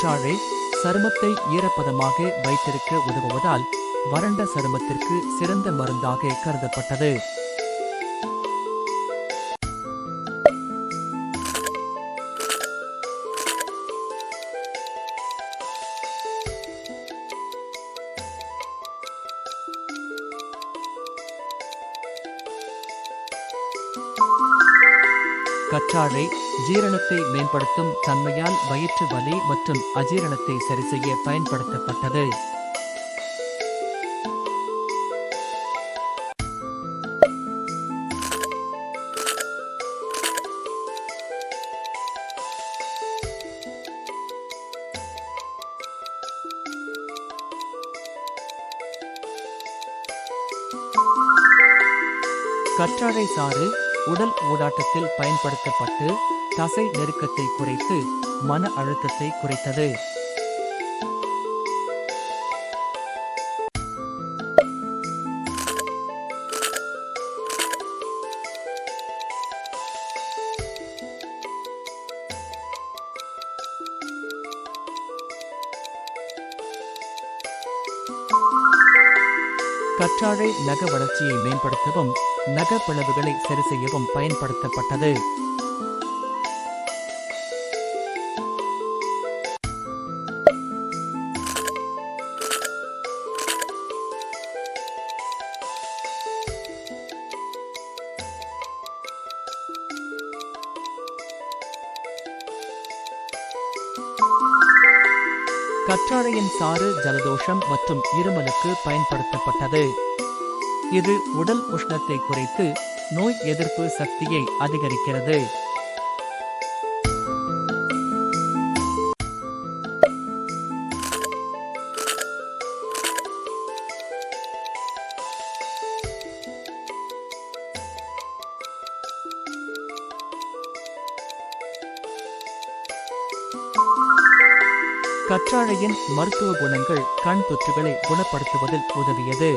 கற்றாழை சருமத்தை ஈரப்பதமாக வைத்திருக்க உதவுவதால் வறண்ட சருமத்திற்கு சிறந்த மருந்தாக கருதப்பட்டது. கற்றாழை ஜீரணத்தை மேம்படுத்தும் தன்மையால் வயிற்று வலி மற்றும் அஜீரணத்தை சரிசெய்ய பயன்படுத்தப்பட்டது. கற்றாழை சாறு உடல் ஊடாட்டத்தில் பயன்படுத்தப்பட்டு தசை நெருக்கத்தை குறைத்து மன அழுத்தத்தை குறைத்தது. கற்றாழை நக வளர்ச்சியை மேம்படுத்தவும் நக பிளவுகளை சரி செய்யவும் பயன்படுத்தப்பட்டது. கற்றாழையின் சாறு ஜலதோஷம் மற்றும் இருமலுக்கு பயன்படுத்தப்பட்டது. இது உடல் உஷ்ணத்தை குறைத்து நோய் எதிர்ப்பு சக்தியை அதிகரிக்கிறது. கற்றாழையின் மருத்துவ குணங்கள் கண் தொற்றுகளை குணப்படுத்துவதில் உதவியது.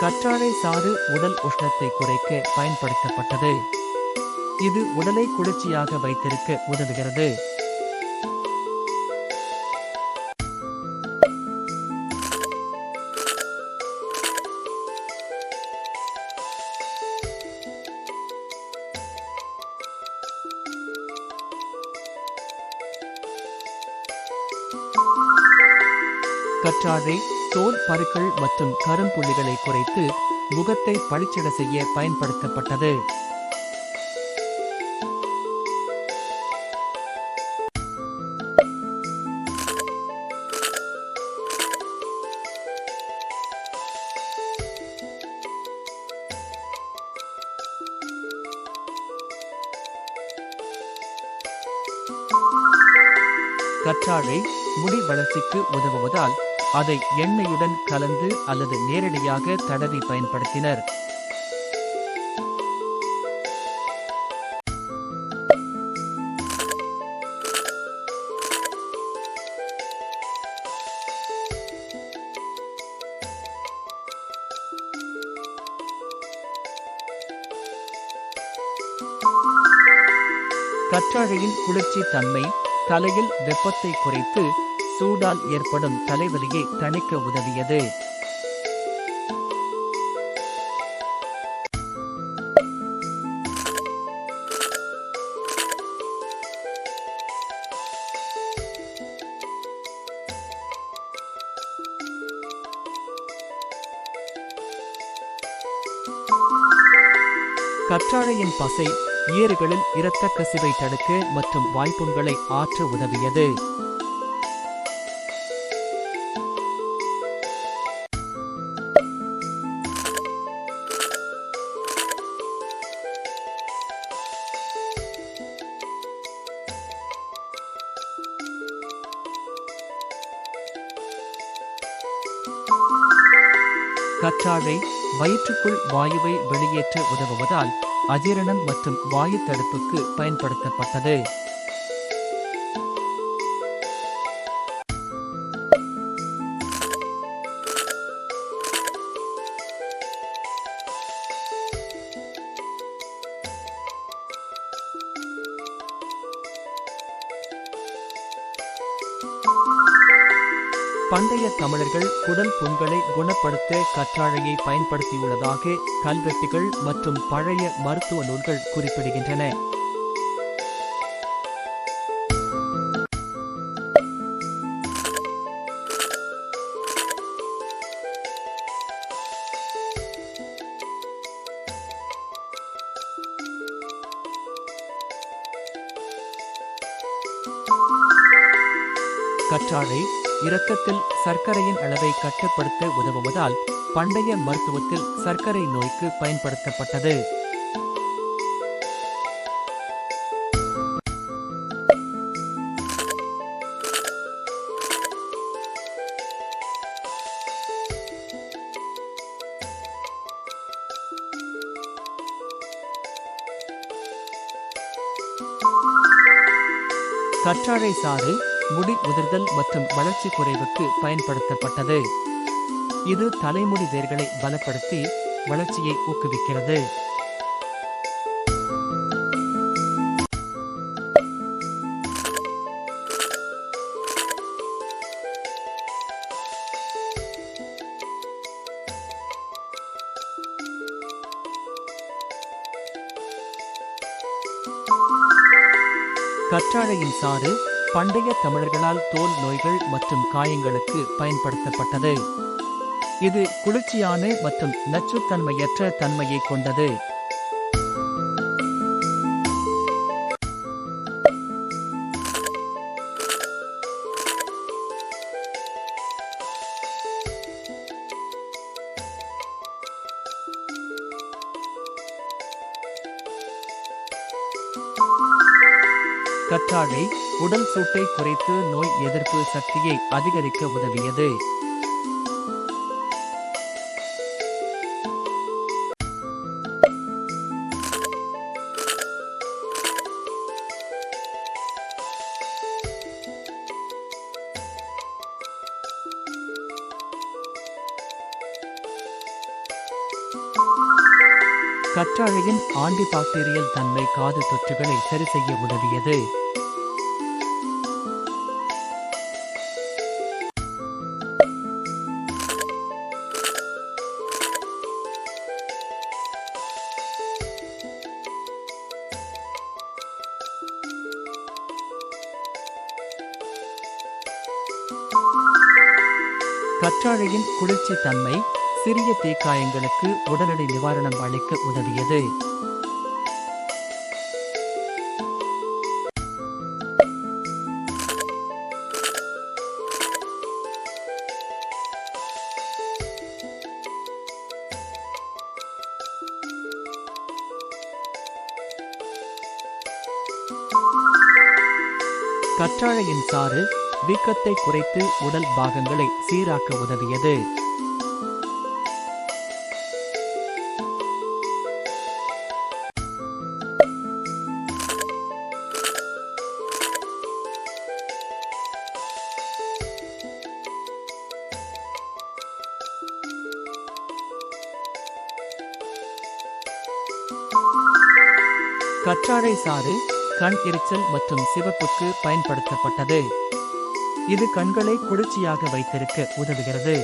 கற்றாழை சாறு உடல் உஷ்ணத்தை குறைக்க பயன்படுத்தப்பட்டது. இது உடலை குளிர்ச்சியாக வைத்திருக்க உதவுகிறது. கற்றாழை தோல் பருக்கள் மற்றும் கரும்புள்ளிகளை குறைத்து முகத்தை பளிச்சிட செய்ய பயன்படுத்தப்பட்டது. கற்றாழை முடி வளர்ச்சிக்கு உதவுவதால் அதை எண்ணெயுடன் கலந்து அல்லது நேரடியாக தடவி பயன்படுத்தினர். கற்றாழையின் குளிர்ச்சி தன்மை தலையில் வெப்பத்தை குறைத்து சூடால் ஏற்படும் தலைவலியை தணிக்க உதவியது. கற்றாழையின் பசை ஏறுகளில் இரத்த கசிவை தடுக்க மற்றும் வாய்ப்புண்களை ஆற்ற உதவியது. கற்றாழை வயிற்றுக்குள் வாயுவை வெளியேற்ற உதவுவதால் அஜீரணம் மற்றும் வாயு தடுப்புக்கு பயன்படுத்தப்பட்டது. பண்டைய தமிழர்கள் குடல் புண்களை குணப்படுத்த கற்றாழையை பயன்படுத்தியுள்ளதாக கல்வெட்டுகள் மற்றும் பழைய மருத்துவ நூல்கள் குறிப்பிடுகின்றன. கற்றாழை இரத்தத்தில் சர்க்கரையின் அளவை கட்டுப்படுத்த உதவுவதால் பண்டைய மருத்துவத்தில் சர்க்கரை நோய்க்கு பயன்படுத்தப்பட்டது. கற்றாழை சாறு முடி உதிர்தல் மற்றும் வளர்ச்சி குறைவுக்கு பயன்படுத்தப்பட்டது. இது தலைமுடி வேர்களை பலப்படுத்தி வளர்ச்சியை ஊக்குவிக்கிறது. கற்றாழையின் சாறு பண்டைய தமிழர்களால் தோல் நோய்கள் மற்றும் காயங்களுக்கு பயன்படுத்தப்பட்டது. இது குளிர்ச்சியான மற்றும் நச்சுத்தன்மையற்ற தன்மையை கொண்டது. கற்றாழை உடல் சூட்டை குறைத்து நோய் எதிர்ப்பு சக்தியை அதிகரிக்க உதவியது. கற்றாழையின் ஆன்டிபாக்டீரியல் தன்மை காது தொற்றுகளை சரி செய்ய உதவியது. கற்றாழையின் குளிர்ச்சி தன்மை சிறிய தீக்காயங்களுக்கு உடனடி நிவாரணம் அளிக்க உதவியது. கற்றாழையின் சாறு வீக்கத்தை குறைத்து உடல் பாகங்களை சீராக்க உதவியது. கற்றாழை சாறு கண் எரிச்சல் மற்றும் சிவப்புக்கு பயன்படுத்தப்பட்டது. இது கண்களை குளிர்ச்சியாக வைத்திருக்க உதவுகிறது.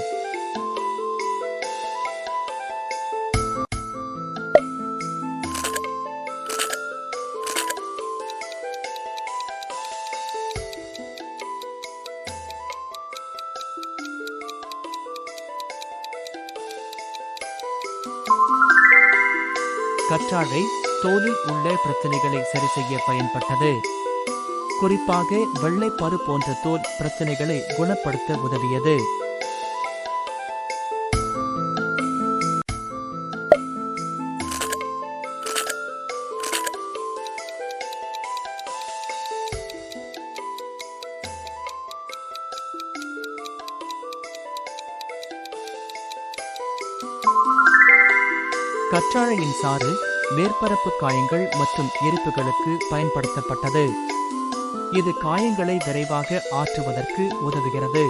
கற்றாழை தோலில் உள்ள பிரச்சனைகளை சரி செய்ய பயன்பட்டது. குறிப்பாக வெள்ளைப்பாறு போன்ற தோல் பிரச்சனைகளை குணப்படுத்த உதவியது. கற்றாழையின் சாறு மேற்பரப்பு காயங்கள் மற்றும் எரிப்புகளுக்கு பயன்படுத்தப்பட்டது. இது காயங்களை விரைவாக ஆற்றுவதற்கு உதவுகிறது.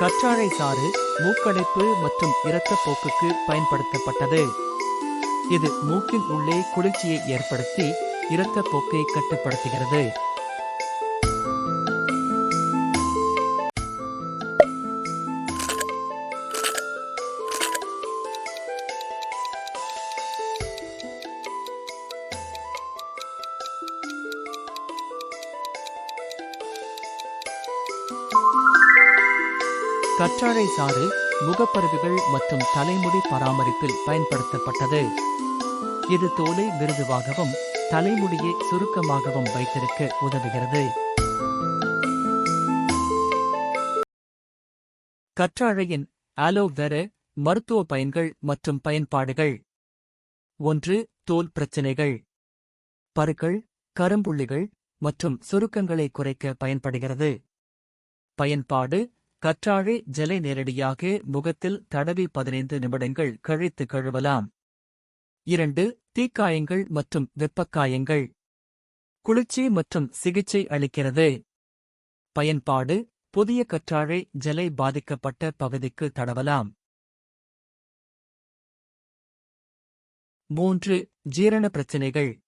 கற்றாழை சாறு மூக்கடைப்பு மற்றும் இரத்தப்போக்குக்கு பயன்படுத்தப்பட்டது. இது மூக்கின் உள்ளே குளிர்ச்சியை ஏற்படுத்தி இரத்த போக்கை கட்டுப்படுத்துகிறது. கற்றாழை சாறு முகப்பருவுகள் மற்றும் தலைமுடி பராமரிப்பில் பயன்படுத்தப்பட்டது. இது தோலை மிருதுவாகவும் தலைமுடியை சுருக்கமாகவும் வைத்திருக்க உதவுகிறது. கற்றாழையின் ஆலோவேர மருத்துவ பயன்கள் மற்றும் பயன்பாடுகள். ஒன்று தோல் பிரச்சினைகள். பருக்கள் கரும்புள்ளிகள் மற்றும் சுருக்கங்களை குறைக்க பயன்படுகிறது. பயன்பாடு கற்றாழை ஜலை நேரடியாக முகத்தில் தடவி பதினைந்து நிமிடங்கள் கழித்து கழுவலாம். இரண்டு தீக்காயங்கள் மற்றும் வெப்பக்காயங்கள். குளிர்ச்சி மற்றும் சிகிச்சை அளிக்கிறது. பயன்பாடு புதிய கற்றாழை ஜலை பாதிக்கப்பட்ட பகுதிக்கு தடவலாம். மூன்று ஜீரண பிரச்சினைகள்.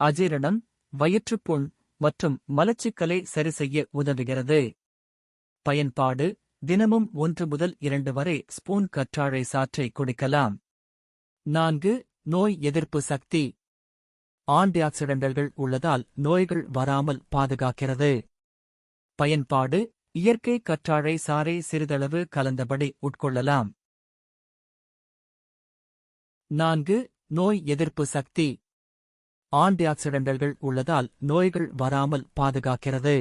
அஜீரணம் வயிற்றுப்புண் மற்றும் மலச்சிக்கலை சரிசெய்ய உதவுகிறது. பயன்பாடு தினமும் ஒன்று முதல் இரண்டு வரை ஸ்பூன் கற்றாழை சாற்றை குடிக்கலாம். நான்கு நோய் எதிர்ப்பு சக்தி. ஆன்டிஆக்சிடென்ட்கள் உள்ளதால் நோய்கள் வராமல் பாதுகாக்கிறது. பயன்பாடு இயற்கை கற்றாழை சாறை சிறிதளவு கலந்தபடி உட்கொள்ளலாம். நான்கு நோய் எதிர்ப்பு சக்தி. ஆன்டிஆக்சிடென்ட்கள் உள்ளதால் நோய்கள் வராமல் பாதுகாக்கிறது.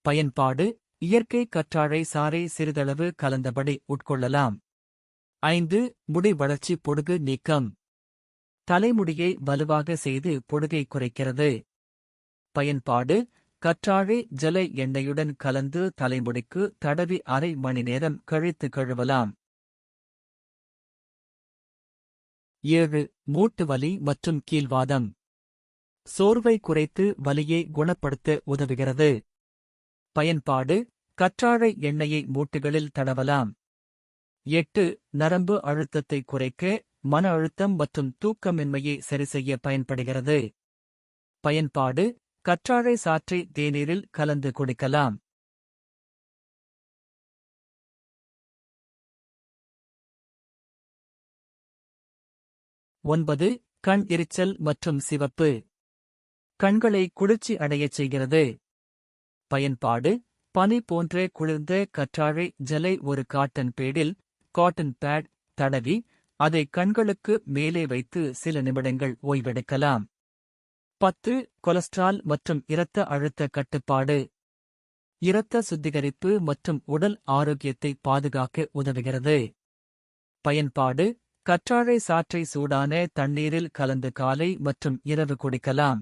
பயன்பாடு இயற்கை கற்றாழை சாறை சிறிதளவு கலந்தபடி உட்கொள்ளலாம். ஐந்து முடி வளர்ச்சி பொடுகு நீக்கம். தலைமுடியை வலுவாக செய்து பொடுகை குறைக்கிறது. பயன்பாடு கற்றாழை ஜல எண்ணெயுடன் கலந்து தலைமுடிக்கு தடவி அரை மணி நேரம் கழித்து கழுவலாம். ஏழு மூட்டு வலி மற்றும் கீழ்வாதம். சோர்வை குறைத்து வலியை குணப்படுத்த உதவுகிறது. பயன்பாடு கற்றாழை எண்ணெயை மூட்டுகளில் தடவலாம். எட்டு நரம்பு அழுத்தத்தை குறைக்க மன அழுத்தம் மற்றும் தூக்கமின்மையை சரிசெய்ய பயன்படுகிறது. பயன்பாடு கற்றாழை சாற்றை தேநீரில் கலந்து குடிக்கலாம். ஒன்பது கண் எரிச்சல் மற்றும் சிவப்பு. கண்களை குளிர்ச்சி அடையச் செய்கிறது. பயன்பாடு பனி போன்ற குளிர்ந்த கற்றாழை ஜலை ஒரு காட்டன் பேடில் காட்டன் பேட் தடவி அதை கண்களுக்கு மேலே வைத்து சில நிமிடங்கள் ஓய்வெடுக்கலாம். பத்து கொலஸ்ட்ரால் மற்றும் இரத்த அழுத்த கட்டுப்பாடு. இரத்த சுத்திகரிப்பு மற்றும் உடல் ஆரோக்கியத்தை பாதுகாக்க உதவுகிறது. பயன்பாடு கற்றாழை சாற்றை சூடான தண்ணீரில் கலந்து காலை மற்றும் இரவு குடிக்கலாம்.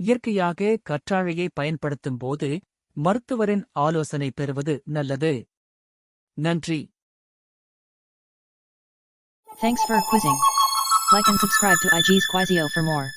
இயற்கையாக கற்றாழையை பயன்படுத்தும் போது மருத்துவரின் ஆலோசனை பெறுவது நல்லது. நன்றி Thanks for quizzing. Like and subscribe to IG's Quizio for more.